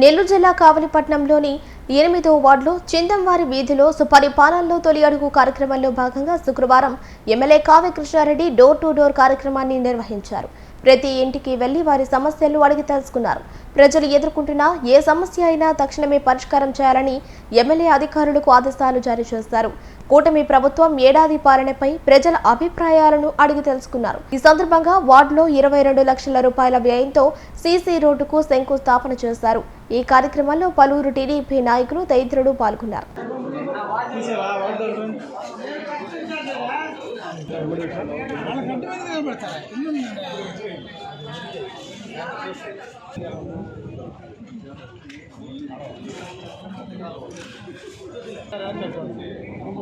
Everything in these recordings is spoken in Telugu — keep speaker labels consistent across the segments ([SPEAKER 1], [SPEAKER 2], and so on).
[SPEAKER 1] నెల్లూరు జిల్లా కావలిపట్నంలోని ఎనిమిదో వార్డులో చిందంవారి వీధిలో సుపరిపాలనలో తొలి అడుగు కార్యక్రమంలో భాగంగా శుక్రవారం MLA Kavya Krishnareddy door to door కార్యక్రమాన్ని నిర్వహించారు. ప్రతి ఇంటికి వెళ్ళి వారి సమస్యలు అడిగి తెలుసుకున్నారు. ప్రజలు ఎదుర్కొంటున్న ఏ సమస్య అయినా తక్షణమే పరిష్కారం చేయాలని ఎమ్మెల్యే అధికారులకు ఆదేశాలు జారీ చేశారు. కూటమి ప్రభుత్వం ఏడాది పాలనపై ప్రజల అభిప్రాయాలను అడిగి తెలుసుకున్నారు. ఈ సందర్భంగా వార్డులో ఇరవై రెండు లక్షల రూపాయల వ్యయంతో సీసీ రోడ్డుకు శంకుస్థాపన చేశారు. ఈ కార్యక్రమంలో పలువురు టీడీపీ నాయకులు తదితరులు పాల్గొన్నారు.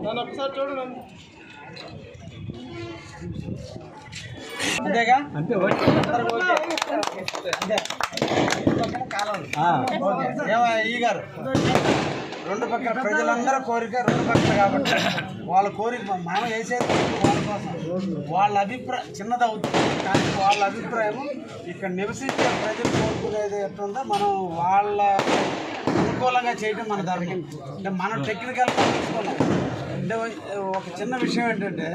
[SPEAKER 2] నన్ను ఒకసారి చూడు నన్ను అంతేగా? అంతే అంతే. ఏమో ఈ గారు. రెండు పక్కల ప్రజలందరూ కోరిక రెండు పక్కల కాబట్టి వాళ్ళ కోరిక మనం వేసేది వాళ్ళ కోసం. వాళ్ళ అభిప్రాయం చిన్నది అవుతుంది. కానీ వాళ్ళ అభిప్రాయం ఇక్కడ నివసించే ప్రజలు కోరుకునేది ఎట్లుందో మనం వాళ్ళ అనుకూలంగా చేయడం మన ధర్మం. అంటే మనం టెక్నికల్ అంటే ఒక చిన్న విషయం ఏంటంటే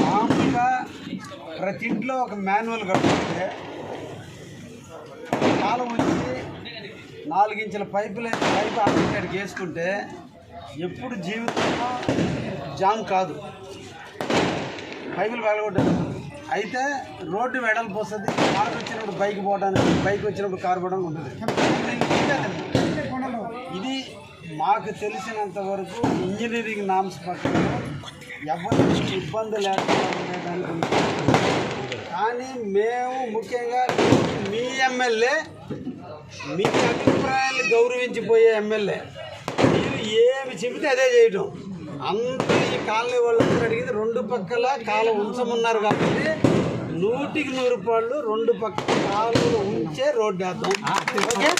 [SPEAKER 2] మామూలుగా ప్రతి ఇంట్లో ఒక మాన్యువల్ కడుతుంటే కాలం వచ్చి నాలుగించుల పైపులు పైపు ఆటోమేటిక్ వేసుకుంటే ఎప్పుడు జీవితంలో జామ్ కాదు. పైపులు పగలగొట్టారు అయితే రోడ్డు వెడల్పు వస్తుంది కారు వచ్చినప్పుడు బైక్ పోవడానికి బైక్ వచ్చినప్పుడు కారు పోవడానికి ఉంటుంది. ఇది మాకు తెలిసినంత వరకు ఇంజనీరింగ్ నామ్స్ ప్రకారం ఎవరికి ఇబ్బంది లేకుండా. కానీ మేము ముఖ్యంగా మీ ఎమ్మెల్యే మీ అభిప్రాయాన్ని గౌరవించిపోయే ఎమ్మెల్యే. మీరు ఏమి చెబితే అదే చేయటం. అంత ఈ కాలనీ వాళ్ళందరూ అడిగింది రెండు పక్కల కాలం ఉంచమన్నారు కాబట్టి నూటికి నూరు రూపాయలు రెండు పక్కల కాలువలు ఉంచే రోడ్డు వేద్దాం. ఓకే?